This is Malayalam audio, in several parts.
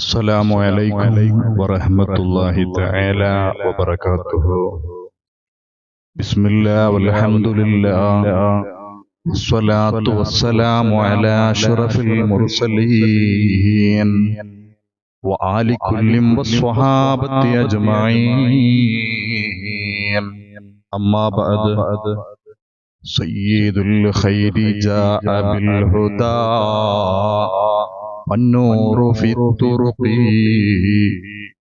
السلام عليكم ورحمة الله تعالى وبركاته بسم الله والحمد لله والصلاة والسلام على أشرف المرسلين وآل كل والصحابة أجمعين أما بعد سيد الخير جاء بالهدى والنور في الطرق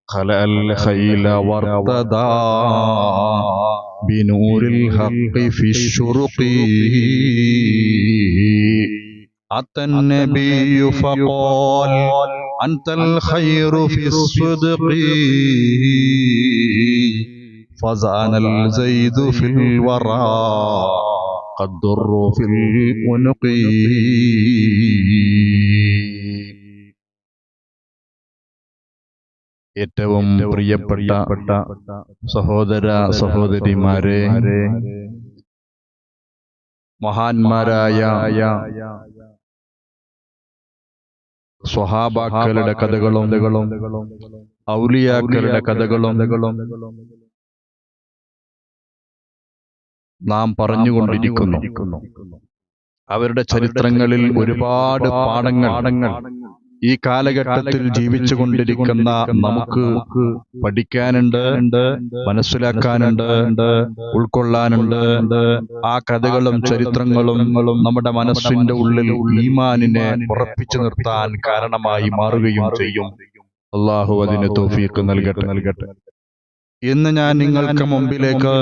خلع الخيل وارتدى بنور الحق في الشرق. أتى النبي فقال أنت الخير في الصدق. فزان الزيد في الورى قد ضر في العنق ഏറ്റവും പ്രിയപ്പെട്ട സഹോദര സഹോദരിമാരെ മഹാന്മാരായ സ്വഹാബാക്കളുടെ കഥകളും ഔലിയാക്കളുടെ കഥകളും നാം പറഞ്ഞുകൊണ്ടിരിക്കുന്നു. അവരുടെ ചരിത്രങ്ങളിൽ ഒരുപാട് പാഠങ്ങൾ ഈ കാലഘട്ടത്തിൽ ജീവിച്ചു കൊണ്ടിരിക്കുന്ന നമുക്ക് പഠിക്കാനുണ്ട് മനസ്സിലാക്കാനുണ്ട് ഉൾക്കൊള്ളാനുണ്ട്. ആ കഥകളും ചരിത്രങ്ങളും നമ്മുടെ മനസ്സിന്റെ ഉള്ളിൽ ഈമാനിനെ ഉറപ്പിച്ചു നിർത്താൻ കാരണമായി മാറുകയും ചെയ്യും. അള്ളാഹു അതിന് തോഫീക്ക് നൽകട്ടെ. നൽകട്ടെ. ഇന്ന് ഞാൻ നിങ്ങൾക്ക് മുമ്പിലേക്ക്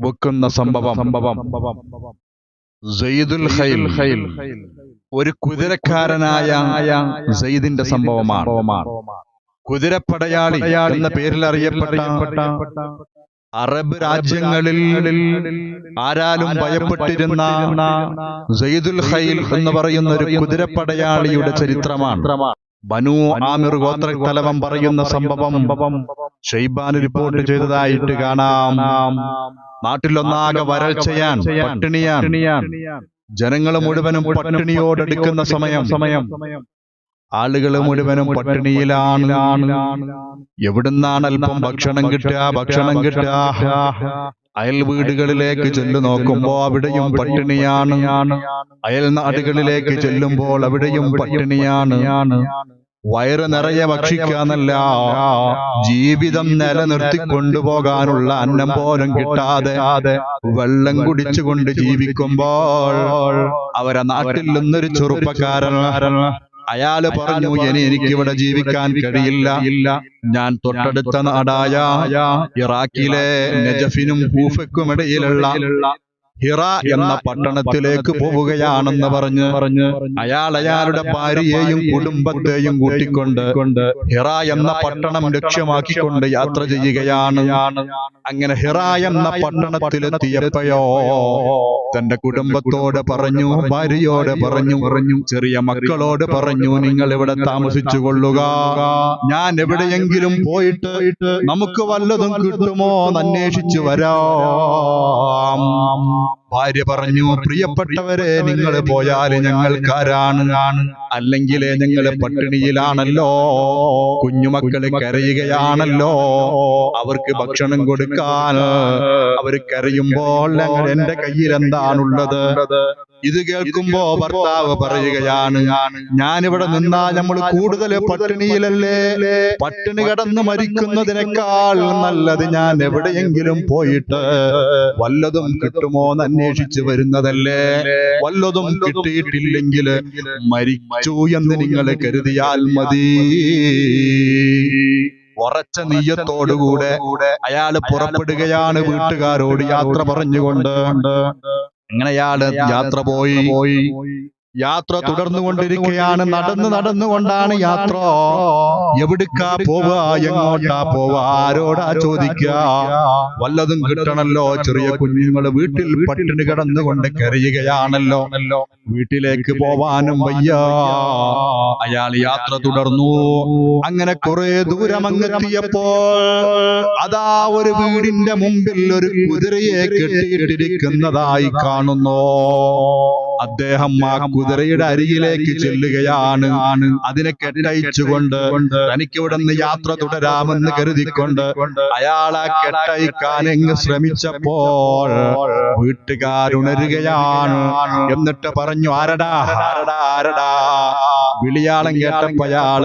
വെക്കുന്ന സംഭവം. സംഭവം. ഖൈൽ. ഒരു കുതിരക്കാരനായ സെയ്ദിന്റെ സംഭവമാണ്. കുതിരപ്പടയാളി എന്ന പേരിൽ അറിയപ്പെട്ട അറബ് രാജ്യങ്ങളിൽ ആരാലും ഭയപ്പെട്ടിരുന്ന സയ്യിദുൽ ഖൈൽ എന്ന് പറയുന്ന ഒരു കുതിരപ്പടയാളിയുടെ ചരിത്രമാണ്. ബനു ആമിർ ഗോത്ര തലവം പറയുന്ന സംഭവം ഷെയ്ബാൻ റിപ്പോർട്ട് ചെയ്തതായിട്ട് കാണാം. നാട്ടിലൊന്നാകെ വരൾച്ചയാൻ പട്ടിണിയാൻ ജനങ്ങൾ മുഴുവനും പട്ടിണിയോടെടുക്കുന്ന സമയം. സമയം. ആളുകൾ മുഴുവനും പട്ടിണിയിലാണ്. എവിടുന്നാണ് അല്പം ഭക്ഷണം കിട്ടുക? ഭക്ഷണം കിട്ടുക? അയൽ വീടുകളിലേക്ക് ചെല്ലു നോക്കുമ്പോ അവിടെയും പട്ടിണിയാണ്. അയൽ നാടുകളിലേക്ക് ചെല്ലുമ്പോൾ അവിടെയും പട്ടിണിയാണ്. വയറ് നിറയെ ഭക്ഷിക്കാന്നല്ല ജീവിതം നിലനിർത്തി കൊണ്ടുപോകാനുള്ള അന്നം പോലും കിട്ടാതെ വെള്ളം കുടിച്ചുകൊണ്ട് ജീവിക്കുമ്പോൾ അവരെ നാട്ടിൽ നിന്നൊരു ചെറുപ്പക്കാരൻ അയാൾ പറഞ്ഞു ഇനി എനിക്കിവിടെ ജീവിക്കാൻ കഴിയില്ല. ഇല്ല ഞാൻ തൊട്ടടുത്ത നാടായ ഇറാഖിലെ നജഫിനും കൂഫയ്ക്കും ഇടയിലുള്ള ഹിറ എന്ന പട്ടണത്തിലേക്ക് പോവുകയാണെന്ന് പറഞ്ഞ് പറഞ്ഞ് അയാൾ അയാളുടെ ഭാര്യയെയും കുടുംബത്തെയും കൂട്ടിക്കൊണ്ട് കൊണ്ട് ഹിറ എന്ന പട്ടണം ലക്ഷ്യമാക്കിക്കൊണ്ട് യാത്ര ചെയ്യുകയാണ്. അങ്ങനെ ഹിറ എന്ന പട്ടണത്തിലെത്തിയപ്പോയോ തന്റെ കുടുംബത്തോട് പറഞ്ഞു ഭാര്യയോട് പറഞ്ഞു പറഞ്ഞു ചെറിയ മക്കളോട് പറഞ്ഞു നിങ്ങൾ ഇവിടെ താമസിച്ചു കൊള്ളുക ഞാൻ എവിടെയെങ്കിലും പോയിട്ട് നമുക്ക് വല്ലതും കിട്ടുമോ എന്ന് അന്വേഷിച്ചു വരാം. ഭാര്യ പറഞ്ഞു പ്രിയപ്പെട്ടവരെ നിങ്ങൾ പോയാൽ ഞങ്ങൾക്കാരാണ് അല്ലെങ്കിൽ ഞങ്ങൾ പട്ടിണിയിലാണല്ലോ. കുഞ്ഞുമക്കൾ കരയുകയാണല്ലോ. അവർക്ക് ഭക്ഷണം കൊടുക്കാൻ അവർ കരയുമ്പോൾ ഞങ്ങൾ എന്റെ കയ്യിൽ എന്താണുള്ളത് ഇത് കേൾക്കുമ്പോ ഭർത്താവ് പറയുകയാണ് ഞാനിവിടെ നിന്നാ നമ്മൾ കൂടുതൽ പട്ടിണിയിലല്ലേ? പട്ടിണി കടന്ന് മരിക്കുന്നതിനേക്കാൾ നല്ലത് ഞാൻ എവിടെയെങ്കിലും പോയിട്ട് വല്ലതും കിട്ടുമോ എന്ന് അന്വേഷിച്ച് വരുന്നതല്ലേ? വല്ലതും കിട്ടിയിട്ടില്ലെങ്കിൽ മരിച്ചു എന്ന് നിങ്ങൾ കരുതിയാൽ മതി. ഉറച്ച നീയത്തോടുകൂടെ അയാൾ പുറപ്പെടുകയാണ് വീട്ടുകാരോട് യാത്ര പറഞ്ഞുകൊണ്ട്. അങ്ങനെ അയാൾ യാത്ര പോയി? പോയി? യാത്ര തുടർന്നുകൊണ്ടിരിക്കുകയാണ്. നടന്നു നടന്നുകൊണ്ടാണ് യാത്ര. എവിടുക്കാ പോവാ എങ്ങോട്ടാ പോവാ ആരോടാ ചോദിക്ക വല്ലതും കിട്ടണല്ലോ? ചെറിയ കുഞ്ഞുങ്ങൾ വീട്ടിൽ പട്ടിണി കിടന്നുകൊണ്ട് കരയുകയാണല്ലോ. വീട്ടിലേക്ക് പോവാനും വയ്യ. അയാൾ യാത്ര തുടർന്നു. അങ്ങനെ കുറെ ദൂരം അങ്ങെത്തിയപ്പോൾ അതാ ഒരു വീടിന്റെ മുമ്പിൽ ഒരു കുതിരയെ കെട്ടിയിട്ടിരിക്കുന്നതായി കാണുന്നു. അദ്ദേഹം ആ കുതിരയുടെ അരികിലേക്ക് ചെല്ലുകയാണ്. അതിനെ കെട്ടയച്ചുകൊണ്ട് തനിക്ക് ഇവിടെ നിന്ന് യാത്ര തുടരാമെന്ന് കരുതിക്കൊണ്ട് അയാൾ ആ കെട്ടയക്കാൻ എങ്ങ് ശ്രമിച്ചപ്പോൾ വീട്ടുകാരുണരുകയാണ്. എന്നിട്ട് പറഞ്ഞു ആരടാ? ആരടാ? ആരടാ? വിളിയാളം കേട്ടപ്പയാൾ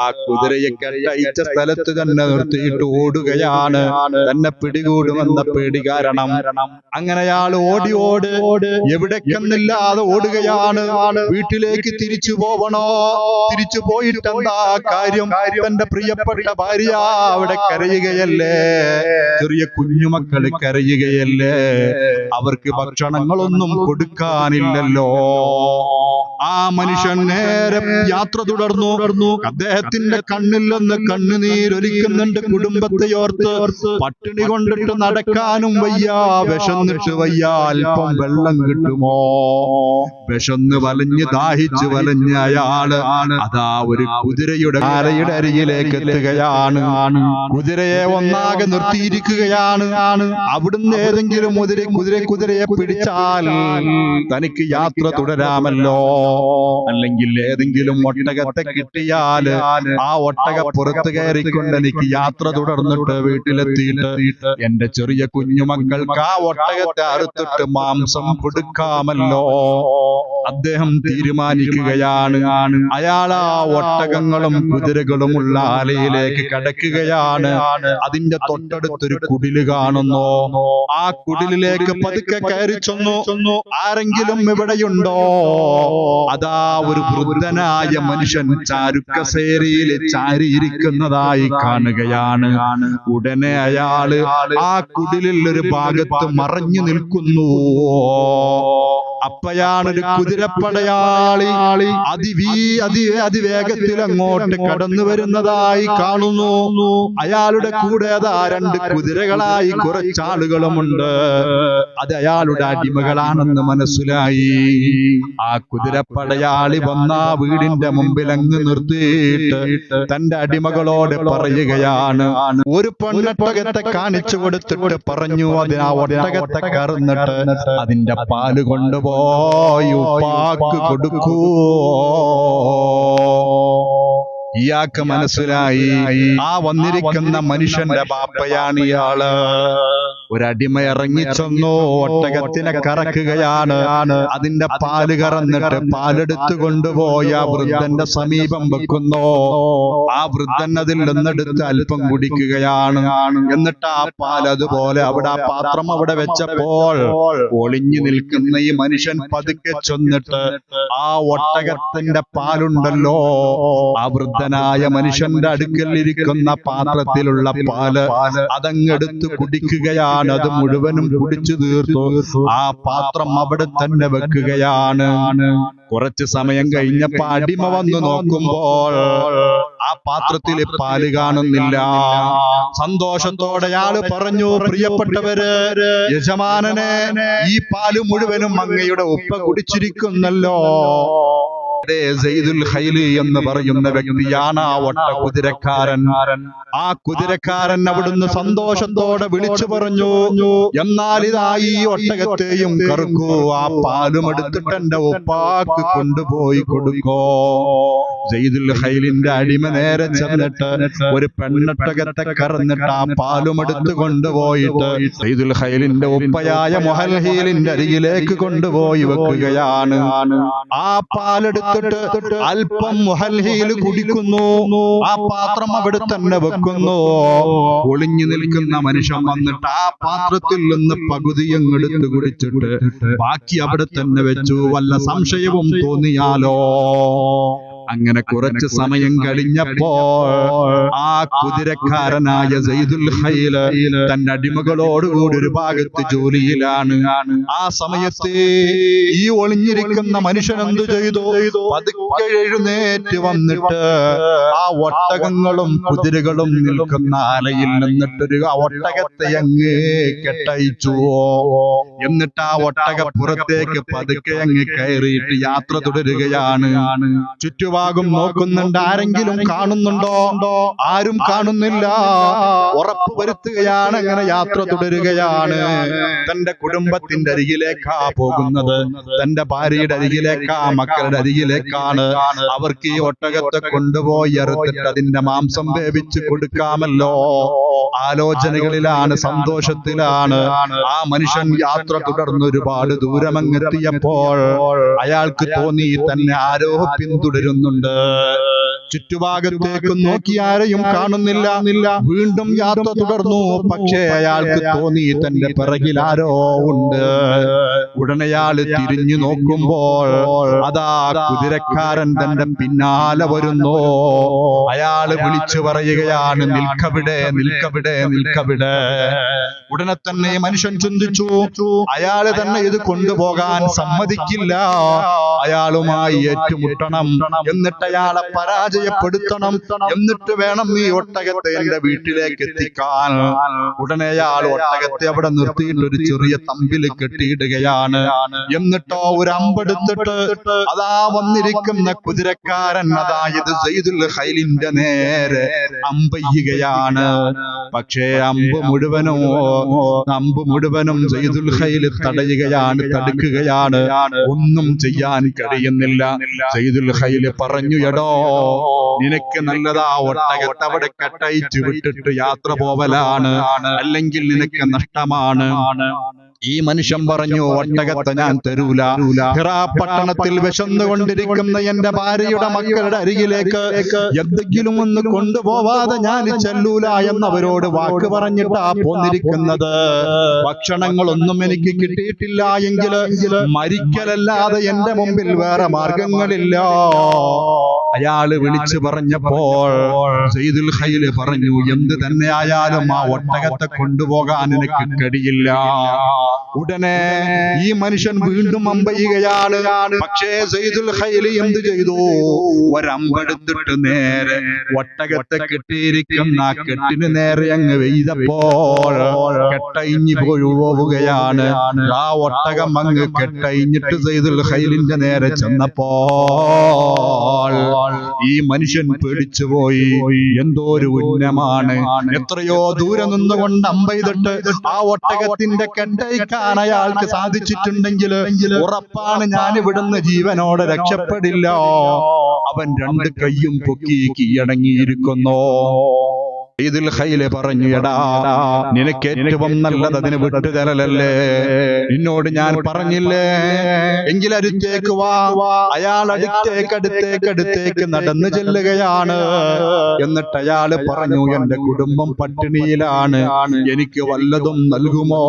ആ കുതിരയെ കെട്ടയച്ച സ്ഥലത്ത് തന്നെ നിർത്തിയിട്ട് ഓടുകയാണ്. തന്നെ പിടികൂടുമെന്ന പേടി കാരണം അങ്ങനെയാൾ ഓടി ഓട് എവിടേക്കെന്നില്ലാതെ ഓടുകയാണ്. വീട്ടിലേക്ക് തിരിച്ചു പോവണോ? തിരിച്ചു പോയിട്ട് എന്താ കാര്യം? തന്റെ പ്രിയപ്പെട്ട ഭാര്യ അവിടെ കരയുകയല്ലേ? ചെറിയ കുഞ്ഞുമക്കൾ കരയുകയല്ലേ? അവർക്ക് ഭക്ഷണങ്ങളൊന്നും കൊടുക്കാനില്ലല്ലോ. ആ മനുഷ്യൻ നേരെ യാത്ര തുടർന്നു. തുടർന്നു. അദ്ദേഹത്തിന്റെ കണ്ണിൽ നിന്ന് കണ്ണുനീരൊലിക്കുന്നുണ്ട് കുടുംബത്തെ ഓർത്ത്. പട്ടിണി കൊണ്ടിട്ട് നടക്കാനും വയ്യ. വിശന്നിട്ട് വയ്യ. അല്പം വെള്ളം കിട്ടുമോ? വിശന്ന് വലഞ്ഞ് ദാഹിച്ച് വലഞ്ഞ അയാൾ അതാ ഒരു കുതിരയുടെ ആരയുടെ അരികിലേക്ക് എത്തുകയാണ്. കുതിരയെ ഒന്നാകെ നിർത്തിയിരിക്കുകയാണ്. അവിടുന്ന് ഏതെങ്കിലും കുതിര കുതിരയെ പിടിച്ചാൽ തനിക്ക് യാത്ര തുടരാമല്ലോ. അല്ലെങ്കിൽ ഏതെങ്കിലും ഒട്ടകത്തെ കിട്ടിയാൽ ആ ഒട്ടക പുറത്തു കയറിക്കൊണ്ട് എനിക്ക് യാത്ര തുടർന്നിട്ട് വീട്ടിലെത്തിയിട്ട് എന്റെ ചെറിയ കുഞ്ഞുമക്കൾക്ക് ആ ഒട്ടകത്തെ അറുത്തിട്ട് മാംസം കൊടുക്കാമല്ലോ. അദ്ദേഹം തീരുമാനിക്കുകയാണ്. ആണ് അയാൾ ആ ഒട്ടകങ്ങളും കുതിരകളും ഉള്ള ആലയിലേക്ക് കടക്കുകയാണ്. അതിന്റെ തൊട്ടടുത്തൊരു കുടിൽ കാണുന്നു. ആ കുടിലിലേക്ക് പതുക്കെ കയറി ചെന്നു. ആരെങ്കിലും ഇവിടെയുണ്ടോ? അതാ ഒരു വൃദ്ധനായ മനുഷ്യൻ ചാരുക്കസേരയിൽ ചാരിയിരിക്കുന്നതായി കാണുകയാണ്. ഉടനെ അയാൾ ആ കുടിലിൽ ഒരു ഭാഗത്ത് മറഞ്ഞു നിൽക്കുന്നു. അപ്പയാണൊരു കുതിരപ്പടയാളി. അതിവീ അതി അതിവേഗത്തിൽ അങ്ങോട്ട് കടന്നു വരുന്നതായി കാണുന്നു. അയാളുടെ കൂടെ അതാ രണ്ട് കുതിരകളായി കുറച്ചാളുകളുമുണ്ട്. അത് അയാളുടെ അടിമകളാണെന്ന് മനസ്സിലായി. ആ കുതിരപ്പടയാളി വന്ന വീടിന്റെ മുമ്പിൽ അങ്ങ് നിർത്തിയിട്ട് തന്റെ അടിമകളോട് പറയുകയാണ്. ഒരു പൊന്നൊട്ടകത്തെ കാണിച്ചു കൊടുത്തിട്ട് പറഞ്ഞു അതിനാ ഒട്ടകത്തെ കറന്നിട്ട് അതിന്റെ പാൽ ഉപ്പാക്ക് കൊടുക്കൂ. ഇയാൾക്ക് മനസ്സിലായി. ആ വന്നിരിക്കുന്ന മനുഷ്യന്റെ ബാപ്പയാണ് ഇയാൾ. ഒരടിമ ഇറങ്ങിച്ചെന്നു ഒട്ടകത്തിനെ കറക്കുകയാണ്. അതിന്റെ പാൽ കറന്നിട്ട് പാലെടുത്തു കൊണ്ടുപോയി ആ വൃദ്ധന്റെ സമീപം വെക്കുന്നു. ആ വൃദ്ധൻ അതിൽ നിന്നെടുത്ത് അല്പം കുടിക്കുകയാണ്. എന്നിട്ട് ആ പാൽ അതുപോലെ അവിടെ ആ പാത്രം അവിടെ വെച്ചപ്പോൾ ഒളിഞ്ഞു നിൽക്കുന്ന ഈ മനുഷ്യൻ പതുക്കെ ചെന്നിട്ട് ആ ഒട്ടകത്തിന്റെ പാലുണ്ടല്ലോ. ആ വൃദ്ധനായ മനുഷ്യന്റെ അടുക്കൽ ഇരിക്കുന്ന പാത്രത്തിലുള്ള പാൽ അതങ്ങെടുത്ത് കുടിക്കുകയാണ്. അത് മുഴുവനും കുടിച്ചു തീർത്തു. ആ പാത്രം അവിടെ തന്നെ വെക്കുകയാണ്. കുറച്ച് സമയം കഴിഞ്ഞപ്പോ അടിമ വന്നു നോക്കുമ്പോൾ ആ പാത്രത്തിൽ പാൽ കാണുന്നില്ല. സന്തോഷത്തോടെ ആൾ പറഞ്ഞു പ്രിയപ്പെട്ടവര് യജമാനനെ ഈ പാൽ മുഴുവനും അങ്ങയുടെ ഉപ്പ കുടിച്ചിരിക്കുന്നല്ലോ. എന്ന് പറയുന്ന വ്യക്തിയാണ് ആ ഒട്ട കുതിരക്കാരൻ. ആ കുതിരക്കാരൻ അവിടുന്ന് സന്തോഷത്തോടെ വിളിച്ചു പറഞ്ഞു എന്നാൽ ഇതാ ഈ ഒട്ടകത്തെയും കറുക്കൂ ആ പാലും എടുത്തിട്ട് എന്റെ ഉപ്പാക്ക് കൊണ്ടുപോയി കൊടുക്കോ. ജയ്ദുൽ ഖൈലിന്റെ അടിമ നേരെ ചെന്നിട്ട് ഒരു പെണ്ണൊട്ടകത്തെ കറന്നിട്ട് ആ പാലും എടുത്ത് കൊണ്ടുപോയിട്ട് ജയ്ദുൽ ഹൈലിന്റെ ഉപ്പയായ മൊഹൽഹീലിന്റെ അരികിലേക്ക് കൊണ്ടുപോയി വെക്കുകയാണ്. ആ പാലെടുത്തിട്ട് അല്പം മുഹൽഹയിൽ കുടിക്കുന്നു. ആ പാത്രം അവിടെ തന്നെ വെക്കുന്നു. ഒളിഞ്ഞു നിൽക്കുന്ന മനുഷ്യൻ വന്നിട്ട് ആ പാത്രത്തിൽ നിന്ന് പകുതി അങ്ങെടുത്ത് കുടിച്ചിട്ട് ബാക്കി അവിടെ തന്നെ വെച്ചു. വല്ല സംശയവും തോന്നിയാലോ? അങ്ങനെ കുറച്ച് സമയം കഴിഞ്ഞപ്പോൾ ആ കുതിരക്കാരനായ സെയ്ദുൽ ഹൈല തന്റെ അടിമകളോടുകൂടി ഒരു ഭാഗത്ത് ജോലിയിലാണ്. ആ സമയത്ത് ഈ ഒളിഞ്ഞിരിക്കുന്ന മനുഷ്യൻ എന്ത് ചെയ്തു? പതുക്കെ എഴുന്നേറ്റ് വന്നിട്ട് ആ ഒട്ടകങ്ങളും കുതിരകളും നിൽക്കുന്ന ആലയിൽ നിന്നിട്ടൊരു ആ ഒട്ടകത്തെ അങ്ങ് കെട്ടയിച്ചു എന്നിട്ട് ആ ഒട്ടക പുറത്തേക്ക് പതുക്കെ അങ്ങ് കയറിയിട്ട് യാത്ര തുടരുകയാണ്. ചുറ്റുപാട് ചുറ്റുഭാഗം നോക്കുന്നുണ്ട്. ആരെങ്കിലും കാണുന്നുണ്ടോ? ആരും കാണുന്നില്ല. ഉറപ്പ് വരുത്തുകയാണ്. അങ്ങനെ യാത്ര തുടരുകയാണ്. തന്റെ കുടുംബത്തിന്റെ അരികിലേക്കാ പോകുന്നത്. തന്റെ ഭാര്യയുടെ അരികിലേക്കാ മക്കളുടെ അരികിലേക്കാണ്. അവർക്ക് ഈ ഒട്ടകത്തെ കൊണ്ടുപോയി അറുത്തിട്ട് അതിന്റെ മാംസം വേവിച്ച് കൊടുക്കാമല്ലോ. ആലോചനകളിലാണ് സന്തോഷത്തിലാണ്. ആ മനുഷ്യൻ യാത്ര തുടർന്ന് ഒരുപാട് ദൂരമങ്ങെത്തിയപ്പോൾ അയാൾക്ക് തോന്നി തന്നെ ആരോ പിന്തുടരുന്നുണ്ട് ചുറ്റുഭാഗത്തേക്ക് നോക്കി ആരെയും കാണുന്നില്ല. വീണ്ടും യാത്ര തുടർന്നു. പക്ഷേ അയാൾക്ക് തോന്നി തന്റെ പിറകിൽ ആരോ ഉണ്ട്. ഉടനയാൾ തിരിഞ്ഞു നോക്കുമ്പോൾ അതാ കുതിരക്കാരൻ തന്റെ പിന്നാലെ വരുന്നു. അയാൾ വിളിച്ചു പറയുകയാണ് നിൽക്കവിടെ നിൽക്കവിടെ നിൽക്കവിടെ. ഉടനെ തന്നെ മനുഷ്യൻ ചിന്തിച്ചു അയാൾ തന്നെ ഇത് കൊണ്ടുപോകാൻ സമ്മതിക്കില്ല. അയാളുമായി ഏറ്റുമുട്ടണം. എന്നിട്ട് അയാളെ പരാജയപ്പെടുത്തണം. എന്നിട്ട് വേണം ഈ ഒട്ടകത്തെ എന്റെ വീട്ടിലേക്ക് എത്തിക്കാൻ. ഉടനെ അയാൾ ഒട്ടകത്തെ അവിടെ നിർത്തിയിട്ട് ഒരു ചെറിയ തമ്പിൽ കെട്ടിയിടുകയാണ്. എന്നിട്ടോ ഒരു അമ്പെടുത്തിട്ട് അതാ വന്നിരിക്കുന്ന കുതിരക്കാരൻ അതായത് നേരെ അമ്പയ്യുകയാണ് പക്ഷേ അമ്പ് മുഴുവനും അമ്പ് മുഴുവനും സയ്യിദുൽ ഖൈൽ തടയുകയാണ് തടുക്കുകയാണ്. ഒന്നും ചെയ്യാൻ കഴിയുന്നില്ല. സയ്യിദുൽ ഖൈൽ പറഞ്ഞു എടോ നിനക്ക് നല്ലതാ ഒട്ടകത്തവിടെ കട്ടയിച്ചു കെട്ടയച്ചു വിട്ടിട്ട് യാത്ര പോവലാണ്. അല്ലെങ്കിൽ നിനക്ക് നഷ്ടമാണ്. ഈ മനുഷ്യൻ പറഞ്ഞു ഒട്ടകത്തെ ഞാൻ തരൂല. പട്ടണത്തിൽ വിശന്നുകൊണ്ടിരിക്കുന്ന എന്റെ ഭാര്യയുടെ മക്കളുടെ അരികിലേക്ക് എന്തെങ്കിലും ഒന്ന് കൊണ്ടുപോവാതെ ഞാൻ ചെല്ലൂല എന്നവരോട് വാക്ക് പറഞ്ഞിട്ടാ പോന്നിരിക്കുന്നത്. ഭക്ഷണങ്ങളൊന്നും എനിക്ക് കിട്ടിയിട്ടില്ല എങ്കിൽ മരിക്കലല്ലാതെ എന്റെ മുമ്പിൽ വേറെ മാർഗങ്ങളില്ല. അയാൾ വിളിച്ചു പറഞ്ഞപ്പോൾ സെയ്ദുൽ ഖൈൽ പറഞ്ഞു എന്ത് തന്നെ ആയാലും ആ ഒട്ടകത്തെ കൊണ്ടുപോകാൻ എനിക്ക് കഴിയില്ല. ഉടനെ ഈ മനുഷ്യൻ വീണ്ടും അമ്പയ്യുകയാണ് പക്ഷേ സെയ്തുൽ ഖൈലി എന്ത് ചെയ്തു? ഒരമ്പെടുത്തിട്ട് നേരെ ഒട്ടകത്തെ കെട്ടിയിരിക്കുന്ന കെട്ടിന് നേരെ അങ്ങ് വെയ്തപ്പോൾ കെട്ടയിഞ്ഞു പോയി പോവുകയാണ്. ആ ഒട്ടകം അങ്ങ് കെട്ടയിഞ്ഞിട്ട് സെയ്തുൽ ഖൈലിന്റെ നേരെ ചെന്നപ്പോൾ ഈ മനുഷ്യൻ പേടിച്ചുപോയി എന്തോ ഒരു ഉന്നമാണ്. എത്രയോ ദൂരെ നിന്നുകൊണ്ട് അമ്പെയ്തിട്ട് ആ ഒട്ടകത്തിന്റെ കെട്ടയിക്കാൻ അയാൾക്ക് സാധിച്ചിട്ടുണ്ടെങ്കിൽ ഉറപ്പാണ് ഞാൻ ഇവിടുന്ന് ജീവനോടെ രക്ഷപ്പെടില്ല. അവൻ രണ്ട് കൈയും പൊക്കി കീഴടങ്ങിയിരിക്കുന്നു. ഇതിൽ ഹൈലെ പറഞ്ഞു എടാ നിനക്ക് ഏറ്റവും നല്ലത് അതിന് വിട്ടുതരലല്ലേ? നിന്നോട് ഞാൻ പറഞ്ഞില്ലേ? എങ്കിൽ അടുത്തേക്ക് വാ. അയാൾ അടുത്തേക്ക് അടുത്തേക്ക് അടുത്തേക്ക് നടന്നു ചെല്ലുകയാണ്. എന്നിട്ട് അയാൾ പറഞ്ഞു എന്റെ കുടുംബം പട്ടിണിയിലാണ്. എനിക്ക് വല്ലതും നൽകുമോ?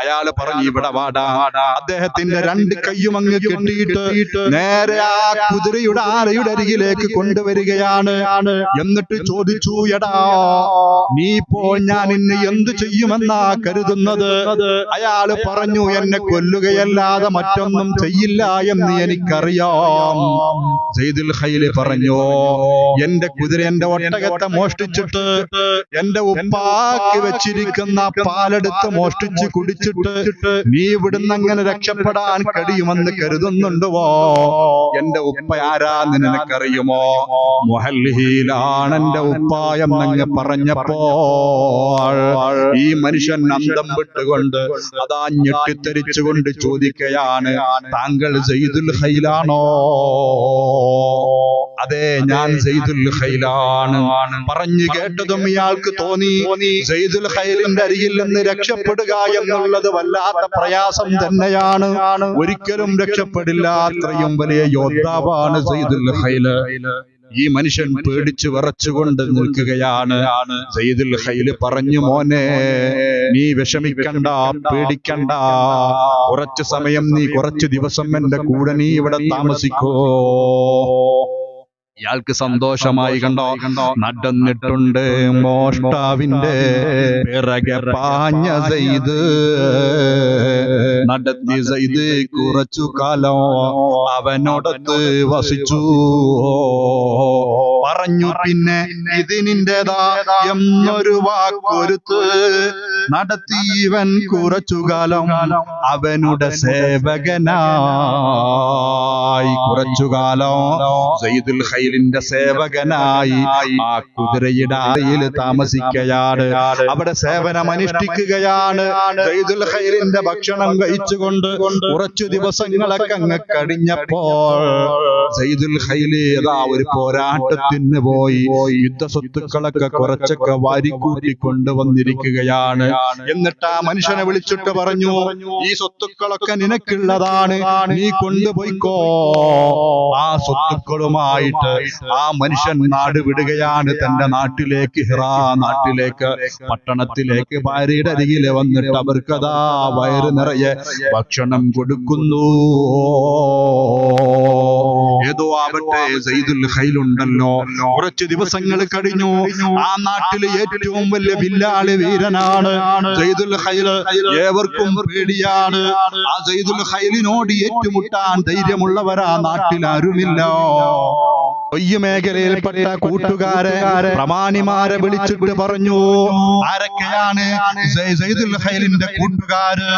അയാൾ പറഞ്ഞു ഇവിടെ വാടാ. അദ്ദേഹത്തിന്റെ രണ്ട് കയ്യും അങ്ങ് കെട്ടിയിട്ട് നേരെ ആ കുതിരയുടെ ആരയുടെ അരികിലേക്ക് കൊണ്ടുവരികയാണ്. എന്നിട്ട് ചോദിച്ചു എടാ നീ പോ ഞാൻ ഇന്ന് എന്ത് ചെയ്യുമെന്നാ കരുതുന്നത്? അയാൾ പറഞ്ഞു എന്നെ കൊല്ലുകയല്ലാതെ മറ്റൊന്നും ചെയ്യില്ല എന്ന് എനിക്കറിയാം. സെയ്ദുൽ ഖൈൽ പറഞ്ഞു എന്റെ കുതിര എന്റെ ഒട്ടകത്തെ മോഷ്ടിച്ചിട്ട് എന്റെ ഉപ്പാക്കി വെച്ചിരിക്കുന്ന പാലെടുത്ത് മോഷ്ടിച്ച് കുടിച്ചിട്ട് നീ ഇവിടുന്ന് അങ്ങനെ രക്ഷപ്പെടാൻ കഴിയുമെന്ന് കരുതുന്നുണ്ടോ? എന്റെ ഉപ്പ ആരാന്ന് നിനക്കറിയുമോ? മുഹല്ലിയിലാണ് എന്റെ ഉപ്പായം എന്നങ്ങ് പറഞ്ഞപ്പോൾ ഈ മനുഷ്യൻ അന്തം വിട്ടുകൊണ്ട് അതാ ഞെട്ടിത്തെരിച്ചുകൊണ്ട് ചോദിക്കുകയാണ് താങ്കൾ സെയ്ദുൽ ഹൈലാണോ അതെ ഞാൻ സെയ്ദുൽ ഖൈലാണ്. പറഞ്ഞു കേട്ടതും ഇയാൾക്ക് തോന്നി. സെയ്ദുൽ ഖൈലിന്റെ അരികിൽ നിന്ന് രക്ഷപ്പെടുക എന്നുള്ളത് വല്ലാത്ത പ്രയാസം തന്നെയാണ്. ഒരിക്കലും രക്ഷപ്പെടില്ല. അത്രയും വലിയ യോദ്ധാവാണ് സെയ്ദുൽ ഖൈൽ. ഈ മനുഷ്യൻ പേടിച്ചു വിറച്ചുകൊണ്ട് നിൽക്കുകയാണ്. സയ്യിദുൽ ഖൈൽ പറഞ്ഞു മോനെ നീ വിഷമിക്കണ്ട പേടിക്കണ്ട. കുറച്ചു സമയം നീ കുറച്ചു ദിവസം എന്റെ കൂടെ നീ ഇവിടെ താമസിക്കോ. ഇയാൾക്ക് സന്തോഷമായി കണ്ടോ? നടന്നിട്ടുണ്ട് മോഷ്ടാവിന്റെ പിറകെ പാഞ്ഞ ചെയ്ത് നടത്തി ചെയ്ത് കുറച്ചു കാലം അവനോടത്ത് വസിച്ചു. പറഞ്ഞു പിന്നെ ഇതിനിന്റേതാ എന്നൊരു വാക്കൊരുത്ത് നടത്തിയവൻ കുറച്ചുകാലം അവനുടെ സേവകനായി. കുറച്ചു കാലം സയ്യിദുൽ ഖൈലിന്റെ സേവകനായി ആ കുതിരയുടെ അറയിൽ താമസിക്കുകയാണ് അവിടെ സേവനം അനുഷ്ഠിക്കുകയാണ് സയ്യിദുൽ ഖൈലിന്റെ ഭക്ഷണം കഴിച്ചുകൊണ്ട് കുറച്ചു ദിവസങ്ങളൊക്കെ അങ്ങ് കഴിഞ്ഞപ്പോൾ ഒരു പോരാട്ടത്തിന് പോയി യുദ്ധസ്വത്തുക്കളൊക്കെ കുറച്ചൊക്കെ വാരിക്കൂട്ടി കൊണ്ടുവന്നിരിക്കുകയാണ് എന്നിട്ട് ആ മനുഷ്യനെ വിളിച്ചിട്ട് പറഞ്ഞു ഈ സ്വത്തുക്കളൊക്കെ നിനക്കുള്ളതാണ് നീ കൊണ്ടുപോയിക്കോ. ആ സ്വത്തുക്കളുമായിട്ട് ആ മനുഷ്യൻ നാട് വിടുകയാണ് തന്റെ നാട്ടിലേക്ക് ഹിറാ നാട്ടിലേക്ക് പട്ടണത്തിലേക്ക് ഭാര്യയുടെ അരികിൽ വന്നിട്ട് അവർക്കതാ വയറ് നിറയെ ഭക്ഷണം കൊടുക്കുന്നു. ഏതോ ആവട്ടെ സൈദുൽ ഖൈലുണ്ടല്ലോ കുറച്ച് ദിവസങ്ങൾ കഴിഞ്ഞു. ആ നാട്ടിലെ ഏറ്റവും വലിയ വില്ലാളി വീരനാണ് സൈദുൽ ഖൈൽ. ഏവർക്കും പേടിയാണ്. ആ സൈദുൽ ഖൈലിനോട് ഏറ്റുമുട്ടാൻ ധൈര്യമുള്ളവരാ നാട്ടിൽ ആരുമില്ല. മേഖലയിൽപ്പെട്ട കൂട്ടുകാരെ പ്രമാണിമാരെ വിളിച്ചിട്ട് പറഞ്ഞു ആരൊക്കെയാണ് കൂട്ടുകാര്?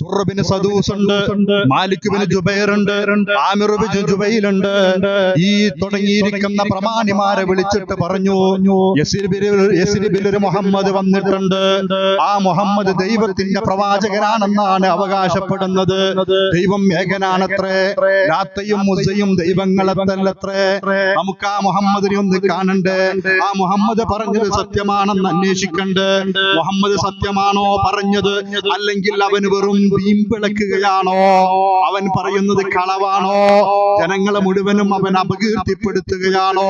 സുറബിന് സദൂസ് ഉണ്ട് മാലിക്കുബിന് ജുബൈറുണ്ട് ആമിറുബിന് ജുബൈലുണ്ട്. ഈ തുടങ്ങിയിരിക്കുന്ന പ്രമാണിമാരെ വിളിച്ചിട്ട് പറഞ്ഞു മുഹമ്മദ് വന്നിട്ടുണ്ട്. ആ മുഹമ്മദ് ദൈവത്തിന്റെ പ്രവാചകനാണെന്നാണ് അവകാശപ്പെടുന്നത്. ദൈവം ഏകനാണത്രേ. രാത്രിയും മുസയും ദൈവങ്ങളെത്തല്ലത്രേ നമുക്ക് ആ മുഹമ്മദിനെ ഒന്ന് കാണണ്ടേ? ആ മുഹമ്മദ് പറഞ്ഞത് സത്യമാണെന്ന് അന്വേഷിക്കണ്ട്? മുഹമ്മദ് സത്യമാണോ പറഞ്ഞത്? അല്ലെങ്കിൽ അവന് വെറും വീമ്പിളക്കുകയാണോ? അവൻ പറയുന്നത് കളവാണോ? ജനങ്ങളെ മുഴുവനും അവൻ അപകീർത്തിപ്പെടുത്തുകയാണോ?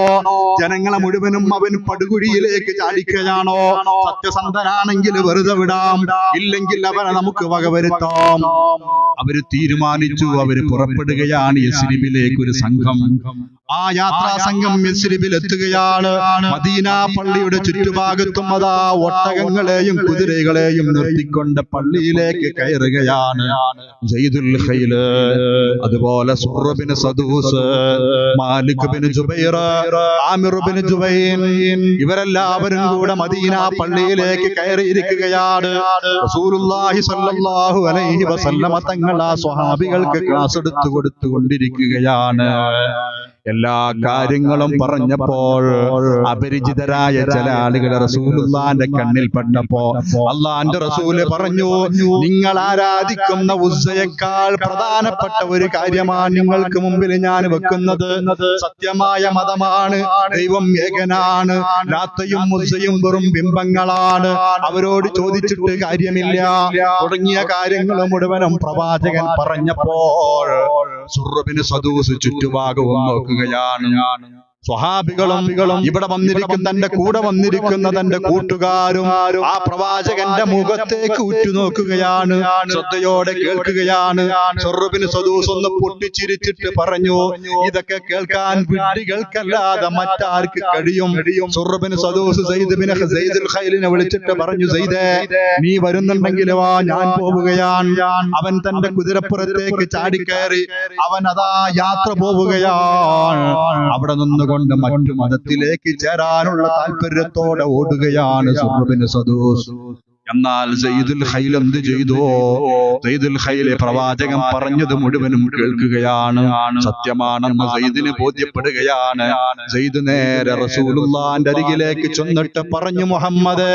ജനങ്ങളെ മുഴുവനും അവൻ പടുകുഴിയിലേക്ക് ചാടിക്കുകയാണോ? സത്യസന്ധനാണെങ്കിൽ വെറുതെ വിടാം. ഇല്ലെങ്കിൽ അവനെ നമുക്ക് വകവരുത്താം. അവർ തീരുമാനിച്ചു അവർ പുറപ്പെടുകയാണ് യസ്രിബിലേക്ക് ഒരു സംഘം. ആ യാത്രാ സംഘം മിസ്രിബിൽ എത്തുകയാണ് മദീന പള്ളിയുടെ ചുറ്റുഭാഗത്തും അതാ ഒട്ടകങ്ങളെയും കുതിരകളെയും നിർത്തിക്കൊണ്ട് പള്ളിയിലേക്ക് കയറുകയാണ്. അതുപോലെ സുറബിന് സദൂസ് Malik bin Jubair Amir bin Jubain. ഇവരെല്ലാവരും കൂടെ മദീന പള്ളിയിലേക്ക് കയറിയിരിക്കുകയാണ്. റസൂലുള്ളാഹി സ്വല്ലല്ലാഹു അലൈഹി വസല്ലമ തങ്ങൾ ആ സ്വഹാബികൾക്ക് ക്ലാസ് എടുത്തു കൊടുത്തുകൊണ്ടിരിക്കുകയാണ്. എല്ലാ കാര്യങ്ങളും പറഞ്ഞപ്പോൾ അപരിചിതരായ ചില ആളുകൾ റസൂലുള്ളാന്റെ കണ്ണിൽ പെട്ടപ്പോ അള്ളാന്റെ റസൂൽ പറഞ്ഞു നിങ്ങൾ ആരാധിക്കുന്ന ഉസ്സയേക്കാൾ പ്രധാനപ്പെട്ട ഒരു കാര്യമാണ് നിങ്ങൾക്ക് മുമ്പിൽ ഞാൻ വെക്കുന്നത്. സത്യമായ മതമാണ്. ദൈവം ഏകനാണ്. രാത്തയും ഉസ്സയും വെറും ബിംബങ്ങളാണ്. അവരോട് ചോദിച്ചിട്ട് കാര്യമില്ല. തുടങ്ങിയ കാര്യങ്ങൾ മുഴുവനും പ്രവാചകൻ പറഞ്ഞപ്പോൾ സുറുബിന് സദൂസ് ചുറ്റുഭാഗവും 你搁家呢呀你呀 സ്വഹാബികളും ഇവിടെ വന്നിരിക്കുന്ന തന്റെ കൂടെ വന്നിരിക്കുന്ന തന്റെ കൂട്ടുകാരും ആ പ്രവാചകന്റെ മുഖത്തേക്ക് ഉറ്റുനോക്കുകയാണ് ശ്രദ്ധയോടെ കേൾക്കുകയാണ്. സൊറുബിന് സദൂസ് ഒന്ന് പൊട്ടിച്ചിരിച്ചിട്ട് പറഞ്ഞു ഇതൊക്കെ കേൾക്കാൻ വിട്ടികൾക്കല്ലാതെ മറ്റാർക്ക് കഴിയും. സൊറുബിന് സദൂസ് ഖൈലിനെ വിളിച്ചിട്ട് പറഞ്ഞു സെയ്ദേ നീ വരുന്നുണ്ടെങ്കിൽ വാ ഞാൻ പോവുകയാണ്. അവൻ തന്റെ കുതിരപ്പുറത്തേക്ക് ചാടിക്കയറി അവൻ അതാ യാത്ര പോവുകയാണ്. അവിടെ നിന്നുകൊണ്ട് മറ്റു മതത്തിലേക്ക് ചേരാനുള്ള താല്പര്യത്തോടെ ഓടുകയാണ് സുഹൃബിന് സദൂസ്. എന്നാൽ സയ്യിദുൽ ഖൈൽ എന്ത് ചെയ്തു സയ്യിദുൽ ഖൈലെ പ്രവാചകൻ പറഞ്ഞത് മുഴുവനും കേൾക്കുകയാണ്. സത്യമാണെന്ന് സയ്യിദിന് ബോധ്യപ്പെടുകയാണ്. സയ്യിദ് നേരെ റസൂലുള്ളാന്റെ അരികിലേക്ക് ചെന്നിട്ട് പറഞ്ഞു മുഹമ്മദ്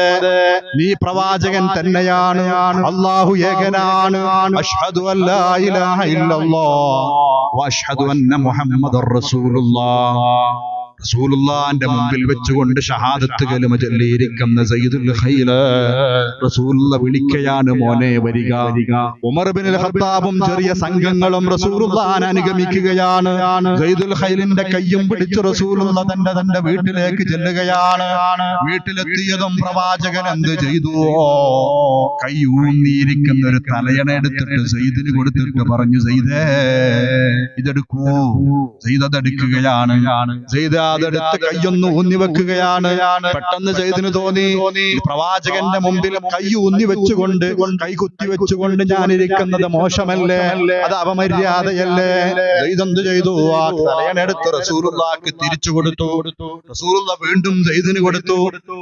നീ പ്രവാചകൻ തന്നെയാണ്. അള്ളാഹു ഏകനാണ്. അഷ്ഹദു അല്ലാ ഇലാഹ ഇല്ലല്ലാഹ് വഅഷ്ഹദു അന്ന മുഹമ്മദർ റസൂലുള്ളാഹ് റസൂലുള്ളാന്റെ മുമ്പിൽ വെച്ചുകൊണ്ട് ഷഹാദത്ത് കലിമ ചൊല്ലിയിരിക്കുന്ന സയ്യിദുൽ ഖൈല. റസൂലുള്ള വിളിക്കയാണ് മോനെ വരിക. ഉമർ ബിൻ ഖത്താബും ചെറിയ സംഘങ്ങളും റസൂലുള്ളാൻ അനുഗമിക്കുകയാണ്. സയ്യിദുൽ ഖൈലിന്റെ കയ്യും പിടിച്ച് റസൂലുള്ള തന്റെ തന്റെ വീട്ടിലേക്ക് ചെല്ലുകയാണ്. വീട്ടിലെത്തിയതും പ്രവാചകൻ എന്ത് ചെയ്തു? കൈ ഊന്നിയിരിക്കുന്ന ഒരു തലയണ എടുത്തിട്ട് സയ്യിദിന് കൊടുത്തിട്ട് പറഞ്ഞു സയ്യിദേ ഇതെടുക്കൂ. സെയ്ത് അതെടുക്കുകയാണ് സെയ്ത് ആ അതെടുത്ത് കയ്യൊന്ന് ഊന്നി വെക്കുകയാണ്. പെട്ടെന്ന് ചെയ്തിന് തോന്നി. പ്രവാചകന്റെ മുമ്പിൽ കൈ ഊന്നി വെച്ചുകൊണ്ട് കൈ കുത്തി വെച്ചുകൊണ്ട് ഞാൻ ഇരിക്കുന്നത് മോശമല്ലേ? അത് അപമര്യാദയല്ലേ ഇതെന്ത് ചെയ്തു? ആ തലയണെടുത്ത് റസൂറുള്ളാക്ക് തിരിച്ചു കൊടുത്തു. റസൂറുള്ള വീണ്ടും സെയ്ദിന് കൊടുത്തു.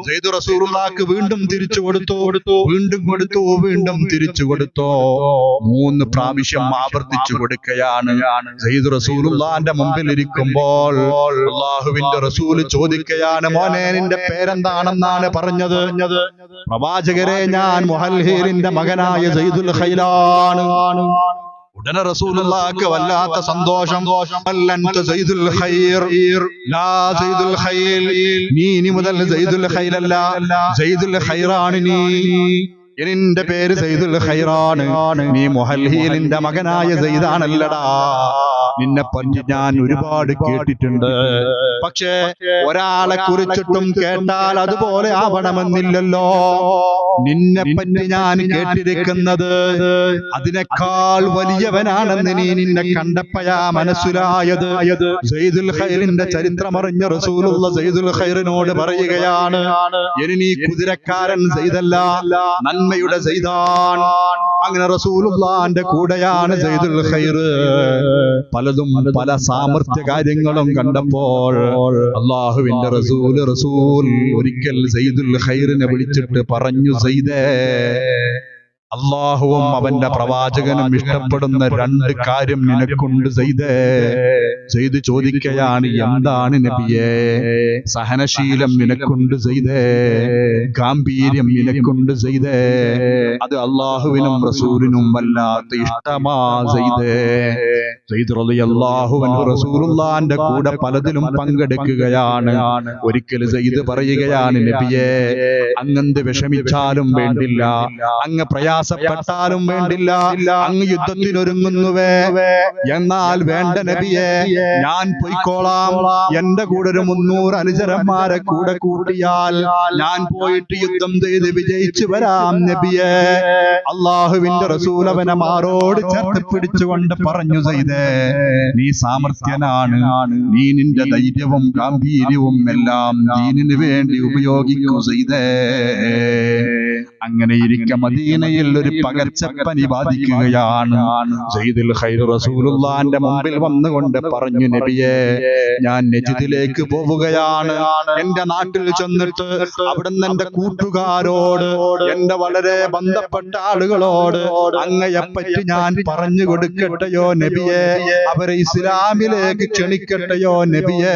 സെയ്ദ് റസൂറുള്ളാക്ക് വീണ്ടും തിരിച്ചു കൊടുത്തു. വീണ്ടും കൊടുത്തു വീണ്ടും തിരിച്ചു കൊടുത്തു. മൂന്ന് പ്രാവശ്യം ആവർത്തിച്ചു കൊടുക്കുകയാണ്. സെയ്ദ് റസൂലുള്ളാന്റെ മുമ്പിൽ ഇരിക്കുമ്പോൾ അള്ളാഹുവിന്റെ റസൂൽ ചോദിക്കുകയാണ് മോനെ നിന്റെ പേരെന്താണെന്നാണ് പറഞ്ഞത്? പ്രവാചകരെ ഞാൻ മുഹൽഹീലിന്റെ മകനായ സൈദുൽ ഖൈലാണ്. ഉടനെ റസൂലുള്ളാഹിക്ക് വല്ലാത്ത സന്തോഷം. സയ്യിദുൽ ഖൈർ. ലാ സൈദുൽ ഖൈൽ നീ ഇനി മുതൽ സയ്യിദുൽ ഖൈലല്ല സൈദുൽ ഖൈറാണ് നീ. നിന്റെ പേര് സൈദുൽ ഖൈറാണ്. നീ മുഹൽഹീലിന്റെ മകനായ സയ്യിദാണല്ലടാ. നിന്നെ പറ്റി ഞാൻ ഒരുപാട് കേട്ടിട്ടുണ്ട്. പക്ഷേ ഒരാളെ കുറിച്ചിട്ടും കേട്ടാൽ അതുപോലെ ആവണമെന്നില്ലല്ലോ. നിന്നെ പറ്റി ഞാൻ കേട്ടിരിക്കുന്നത് അതിനേക്കാൾ വലിയവനാണെന്ന് നീ നിന്നെ കണ്ടപ്പയാ മനസ്സിലായത്. സയ്യിദുൽ ഖൈറിന്റെ ചരിത്രമറിഞ്ഞ റസൂലുള്ള സയ്യിദുൽ ഖൈറിനോട് പറയുകയാണ് എനി നീ കുതിരക്കാരൻ സെയ്തല്ല നന്മയുടെ സെയ്താൻ. അങ്ങനെ റസൂലുള്ളാന്റെ കൂടെയാണ് സെയ്ദുൽ ഖൈർ. പലതും പല സാമർത്ഥ്യ കാര്യങ്ങളും കണ്ടപ്പോൾ അള്ളാഹുവിന്റെ റസൂൽ റസൂൽ ഒരിക്കൽ സെയ്ദുൽ ഖൈറിനെ വിളിച്ചിട്ട് പറഞ്ഞു സെയ്ദേ അള്ളാഹുവും അവന്റെ പ്രവാചകനും ഇഷ്ടപ്പെടുന്ന രണ്ട് കാര്യം നിനക്കുണ്ട് സെയ്തേ ചെയ്ത് ചോദിക്കയാണ് എന്താണ് നബിയെ? സഹനശീലം നിനക്കുണ്ട് സെയ്തേ ഗാംഭീര്യം നിനക്കുണ്ട് സെയ്തേ അത് അള്ളാഹുവിനും റസൂലിനും വല്ലാത്ത ഇഷ്ടമാ സെയ്ദ്. അള്ളാഹുവിനും റസൂലുള്ളാന്റെ കൂടെ പലതിലും പങ്കെടുക്കുകയാണ്. ഒരിക്കൽ സെയ്ദ് പറയുകയാണ് നബിയെ അങ്ങന്ത് വിഷമിച്ചാലും വേണ്ടില്ല. അങ്ങ് പ്രയാസപ്പെട്ടാലും വേണ്ടില്ല. അങ്ങ് യുദ്ധത്തിനൊരുങ്ങുന്നുവേ. എന്നാൽ വേണ്ട നബിയെ ഞാൻ പൊയ്ക്കോളാം. എന്റെ കൂടെ ഒരു മുന്നൂറ് അനുചരന്മാരെ കൂടെ കൂട്ടിയാൽ ഞാൻ പോയിട്ട് യുദ്ധം ചെയ്ത് വിജയിച്ചു വരാം നബിയെ. അള്ളാഹുവിന്റെ റസൂലവനെ മാറോട് ചേർത്ത് പിടിച്ചുകൊണ്ട് പറഞ്ഞു ചെയ്തേ നീ സാമർത്ഥ്യനാണ് നീ നിന്റെ ധൈര്യവും ഗാംഭീര്യവും എല്ലാം ദീനിനു വേണ്ടി ഉപയോഗിക്കൂ ചെയ്തേ. അങ്ങനെ ഇരിക്ക മദീനയിൽ ഒരു പകർച്ചപ്പനി ബാധിക്കുകയാണ്. ഖൈർ റസൂലുള്ളാന്റെ മുമ്പിൽ വന്നുകൊണ്ട് പറഞ്ഞു നബിയെ ഞാൻ നജിദിലേക്ക് പോവുകയാണ്. എന്റെ നാട്ടിൽ ചെന്നിട്ട് അവിടുന്ന് എന്റെ കൂട്ടുകാരോട് എന്റെ വളരെ ബന്ധപ്പെട്ട ആളുകളോട് അങ്ങയെപ്പറ്റി ഞാൻ പറഞ്ഞു കൊടുക്കട്ടെയോ നബിയെ? അവരെ ഇസ്ലാമിലേക്ക് ക്ഷണിക്കട്ടെയോ നബിയെ?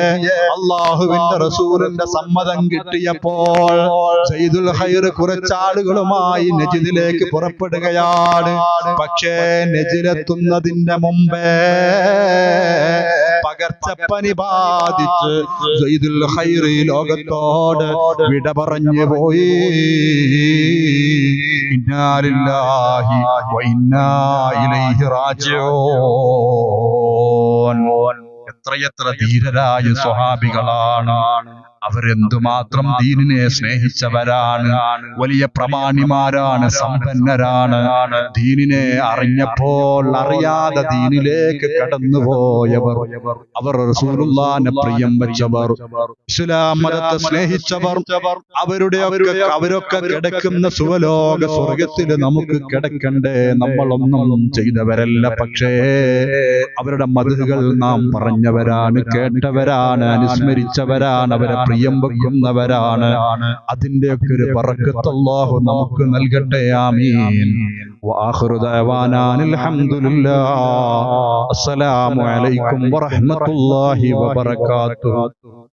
അള്ളാഹുവിന്റെ റസൂലിന്റെ സമ്മതം കിട്ടിയപ്പോൾ സൈദുൽ ഹൈർ കുറച്ചാളുകളുമായി നജിദിലേക്ക് പുറപ്പെടുകയാണ് പക്ഷേ നെജിലെത്തുന്നതിന്റെ മുമ്പേ പകർച്ചപ്പനി ബാധിച്ച് ഇതിൽ ഹൈറി ലോകത്തോട് വിട പറഞ്ഞു പോയി. റാജിഊൻ. എത്രയെത്ര ധീരരായ സ്വഹാബികളാണ്. അവരെന്തുമാത്രം ദീനിനെ സ്നേഹിച്ചവരാണ്? വലിയ പ്രമാണിമാരാണ് സമ്പന്നരാണ്. ദീനിനെ അറിഞ്ഞപ്പോൾ അറിയാതെ ദീനിലേക്ക് കടന്നുപോയവർ. അവർ റസൂലുള്ളാനെ പ്രിയം വെച്ചവർ ഇസ്ലാം മതത്തെ സ്നേഹിച്ചവർ അവരുടെ അവരൊക്കെ കിടക്കുന്ന സുവലോക സ്വർഗത്തിൽ നമുക്ക് കിടക്കണ്ടേ? നമ്മളൊന്നും ചെയ്തവരല്ല പക്ഷേ അവരുടെ മതിലുകൾ നാം പറഞ്ഞവരാണ് കേട്ടവരാണ് അനുസ്മരിച്ചവരാണ് അവരെ പ്രിയം വെക്കുന്നവരാണ് അതിന്റെയൊക്കെ ഒരു പറക്കത്തല്ലാഹു നമുക്ക് നൽകട്ടെ. ആമീൻ. അസ്സലാമു അലൈക്കും വറഹ്മത്തുള്ളാഹി വബറകാതുഹു.